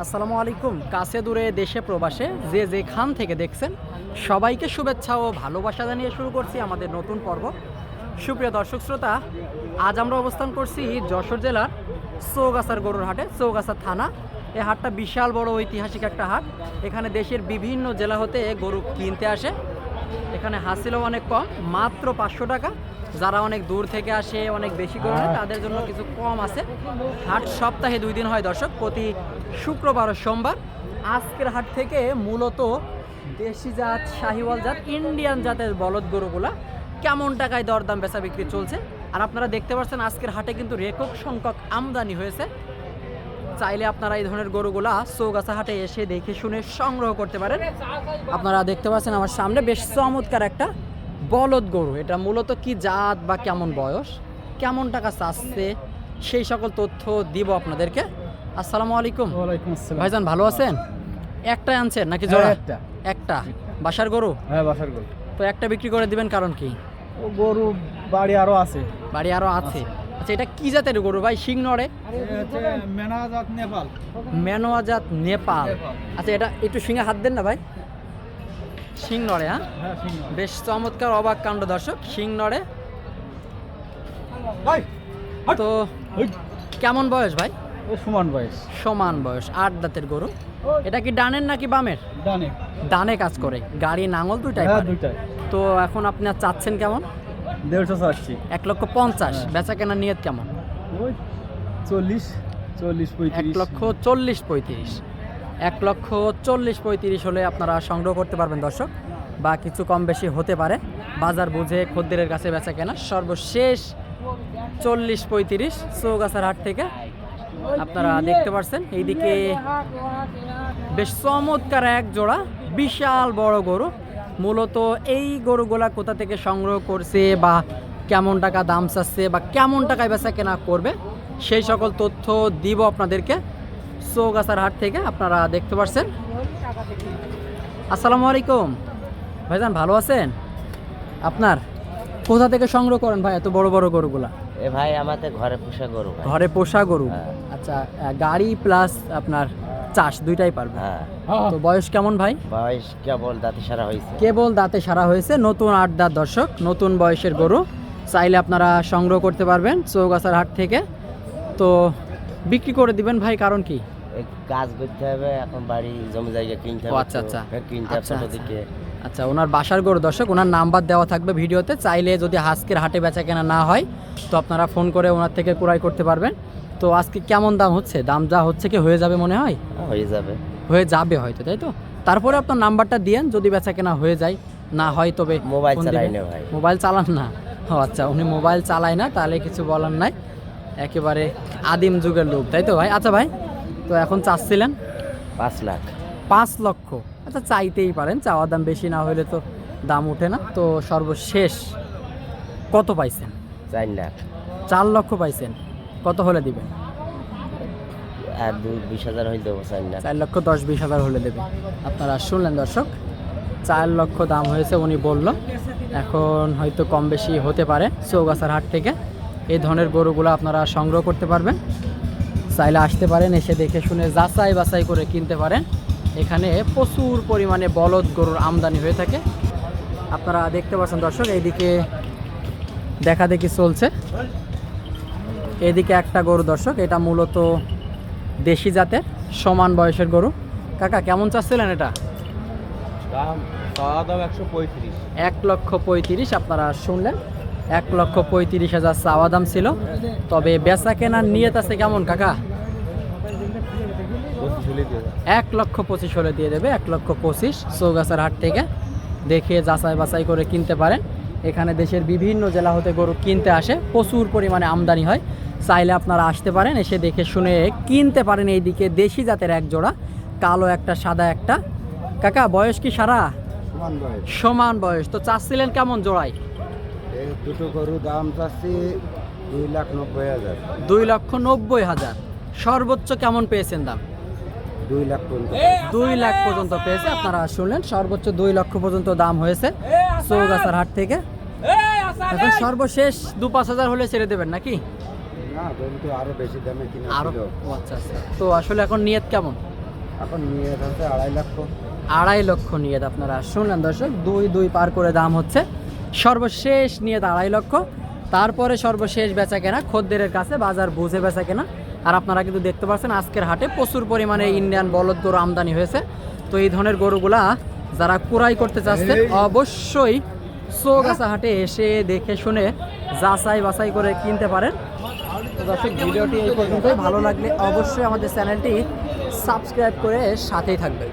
আসসালামু আলাইকুম। কাছে দূরে দেশে প্রবাসে যে যেখান থেকে দেখছেন, সবাইকে শুভেচ্ছা ও ভালোবাসা জানিয়ে শুরু করছি আমাদের নতুন পর্ব। সুপ্রিয় দর্শক শ্রোতা, আজ আমরা অবস্থান করছি যশোর জেলার চৌগাছার গরুর হাটে, চৌগাছা থানা। এই হাটটা বিশাল বড় ঐতিহাসিক একটা হাট। এখানে দেশের বিভিন্ন জেলা হতে গরু কিনতে আসে। এখানে হাসিলও অনেক কম, মাত্র পাঁচশো টাকা। যারা অনেক দূর থেকে আসে, অনেক বেশি করে তাদের জন্য কিছু কম আছে। হাট সপ্তাহে দুই দিন হয় দর্শক, প্রতি শুক্রবার ও সোমবার। আজকের হাট থেকে মূলত দেশি জাত, শাহিওয়াল জাত, ইন্ডিয়ান জাতের বলদ গরুগুলা কেমন টাকায় দরদাম বেচা বিক্রি চলছে? আর আপনারা দেখতে পাচ্ছেন আজকের হাটে কিন্তু রেকর্ড সংখ্যক আমদানি হয়েছে। চাইলে আপনারা এই ধরনের গরুগুলা চৌগাছা হাটে এসে দেখে শুনে সংগ্রহ করতে পারেন। আপনারা দেখতে পাচ্ছেন আমার সামনে বেশ চমৎকার একটা বলদ গরু এটা মূলত কি জাত বা কেমন বয়স? কেমন টাকা চাচ্ছে? সেই সকল তথ্য দিব আপনাদেরকে। আসসালামু আলাইকুম। ভাইজান ভালো আছেন? একটাই আনছেন নাকি জোড়া? হ্যাঁ, একটা। একটা। বাসার গরু? হ্যাঁ বাসার গরু। তো একটা বিক্রি করে দিবেন কারণ কি? গরু বাড়ি আরও আছে। বাড়ি আরও আছে। আচ্ছা এটা কি জাতের গরু ভাই? শিং নড়ে? মেনাজাত নেপাল। ম্যানোয়া জাত নেপাল। আচ্ছা এটা একটু শিঙে হাত দেন না ভাই? শিং নড়ে হ্যাঁ হ্যাঁ বেশ চমৎকার অবাক কাণ্ড দর্শক শিং নড়ে তো কেমন বয়স ভাই? সমান বয়স। সমান বয়স আট দাঁতের গরু। এটা কি ডানের নাকি বামের? ডানে। ডানে কাজ করে গাড়ি নাঙল দুইটাই হ্যাঁ দুইটাই। তো এখন আপনি আর চাচ্ছেন কেমন? দেড়শো চাচ্ছি। এক লক্ষ পঞ্চাশ হ্যাঁ। বেচা কেনার নিয়ত কেমন? চল্লিশ চল্লিশ এক লক্ষ চল্লিশ পঁয়ত্রিশ। এক লক্ষ চল্লিশ পঁয়ত্রিশ হলে আপনারা সংগ্রহ করতে পারবেন, দর্শক। বা কিছু কম বেশি হতে পারে। বাজার বুঝে খদ্দেরের কাছে বেচা কেনা। সর্বশেষ চল্লিশ পঁয়ত্রিশ চৌগাছার হাট থেকে আপনারা দেখতে পাচ্ছেন এইদিকে বেশ চমৎকার এক জোড়া, বিশাল বড় গরু। মূলত এই গরুগুলা কোথা থেকে সংগ্রহ করছে বা কেমন টাকা দাম চাচ্ছে বা কেমন টাকায় বেচা কেনা করবে, সেই সকল তথ্য দিব আপনাদেরকে। চৌগাছার হাট থেকে আপনারা দেখতে পাচ্ছেন আসসালামু আলাইকুম। ভাইজান ভালো আছেন? আপনার কোথা থেকে সংগ্রহ করেন ভাই এত বড় বড় গরুগুলা? এ ভাই আমাদের ঘরে পোষা গরু ঘরে পোষা গরু? হ্যাঁ। আচ্ছা গাড়ি প্লাস আপনার চাষ দুইটাই পারবে হ্যাঁ। তো বয়স কেমন ভাই? বয়স কেবল দাঁতে সারা হয়েছে। কেবল দাঁতে সারা হয়েছে নতুন আট দাঁত দর্শক নতুন বয়সের গরু। চাইলে আপনারা সংগ্রহ করতে পারবেন চৌগাছার হাট থেকে। তো বিক্রি করে দিবেন ভাই কারণ কি? কাজ করতে হবে এখন বাড়ি জমি জায়গা কিনতে হবে আচ্ছা, আচ্ছা। কিনতে হবে আচ্ছা, আচ্ছা। দিকে। আচ্ছা। ওনার বাসার গরু দর্শক ওনার নাম্বার দেওয়া থাকবে ভিডিওতে চাইলে যদি আজকের হাটে বেচা কেনা না হয় তো আপনারা ফোন করে ওনার থেকে ক্রয় করতে পারবেন। তো আজকে কেমন দাম হচ্ছে? দাম যা হচ্ছে কি হয়ে যাবে মনে হয়? হয়ে যাবে। হয়ে যাবে হয়তো তাই তো? তারপরে আপনার নাম্বারটা দিয়েন যদি বেচা কেনা হয়ে যায় না হয় তবে মোবাইল চালাই না ভাই মোবাইল চালান না? ও আচ্ছা উনি মোবাইল চালায় না তাহলে কিছু বলার নাই। একেবারে আদিম যুগের লোক তাই তো ভাই? আচ্ছা ভাই তো এখন চাচ্ছিলেন? পাঁচ লাখ। পাঁচ লক্ষ। আচ্ছা চাইতেই পারেন চাওয়ার দাম বেশি না হলে তো দাম ওঠে না। তো সর্বশেষ কত পাইছেন? চার লাখ। চার লক্ষ পাইছেন। কত হলে দিবেন? আর দু বিশ হাজার দেবো চার লাখ। চার লক্ষ দশ বিশ হাজার হলে দেবে। আপনারা শুনলেন দর্শক চার লক্ষ দাম হয়েছে উনি বলল। এখন হয়তো কম বেশি হতে পারে চৌগাছার হাট থেকে। এই ধরনের গরুগুলো আপনারা সংগ্রহ করতে পারবেন। চাইলে আসতে পারেন এসে দেখে শুনে যাচাই বাছাই করে কিনতে পারেন। এখানে প্রচুর পরিমাণে বলদ গরুর আমদানি হয়ে থাকে। আপনারা দেখতে পাচ্ছেন দর্শক এইদিকে দেখা দেখি চলছে। এদিকে একটা গরু দর্শক এটা মূলত দেশি জাতের সমান বয়সের গরু। কাকা কেমন চাচ্ছিলেন এটা? দাম দাম একশো পঁয়ত্রিশ। এক লক্ষ পঁয়ত্রিশ আপনারা শুনলেন। এক লক্ষ পঁয়ত্রিশ হাজার চাওয়া দাম ছিল। তবে বেচা কেনার নিয়ত আছে কেমন কাকা। এক লক্ষ পঁচিশ হলে দিয়ে দেবে এক লক্ষ পঁচিশ চৌগাছার হাট থেকে। দেখে যাচাই বাছাই করে কিনতে পারেন। এখানে দেশের বিভিন্ন জেলা হতে গরু কিনতে আসে প্রচুর পরিমাণে আমদানি হয়। চাইলে আপনারা আসতে পারেন এসে দেখে শুনে কিনতে পারেন এইদিকে দেশি জাতের এক জোড়া কালো একটা সাদা একটা। কাকা বয়স কি সারা? সমান বয়স। তো চাচ্ছিলেন কেমন জোড়াই এই দুটো গরু দাম চাচ্ছি দুই লাখ নব্বই হাজার। দুই লক্ষ নব্বই হাজার। সর্বোচ্চ কেমন পেয়েছেন দাম? দুই লাখ পর্যন্ত। দুই লাখ পর্যন্ত পেয়েছে। আপনারা শুনলেন সর্বোচ্চ দুই লক্ষ পর্যন্ত দাম হয়েছে চৌগাছার হাট থেকে। এখন সর্বশেষ দু পাঁচ হাজার হলে ছেড়ে দেবেন নাকি? না গরু তো আরও বেশি দামে কিনা আরও ছিল। আচ্ছা আচ্ছা। তো আসলে এখন নিয়ত কেমন? এখন নিয়ে আছে আড়াই লক্ষ। আড়াই লক্ষ নিয়ে আপনারা শুনলেন দর্শক দুই দুই পার করে দাম হচ্ছে। সর্বশেষ নিয়ে আড়াই লক্ষ তারপরে সর্বশেষ বেচা কেনা খদ্দেরের কাছে বাজার বুঝে বেচা কেনা আর আপনারা কিন্তু দেখতে পাচ্ছেন আজকের হাটে প্রচুর পরিমাণে ইন্ডিয়ান বলদ গরু আমদানি হয়েছে। তো এই ধরনের গরুগুলা যারা কুড়াই করতে চাচ্ছেন অবশ্যই চৌগাছা হাটে এসে দেখে শুনে যাচাই বাছাই করে কিনতে পারেন। দর্শক, ভিডিওটি এই পর্যন্তই। ভালো লাগলে অবশ্যই আমাদের চ্যানেলটি সাবস্ক্রাইব করে সাথেই থাকবেন।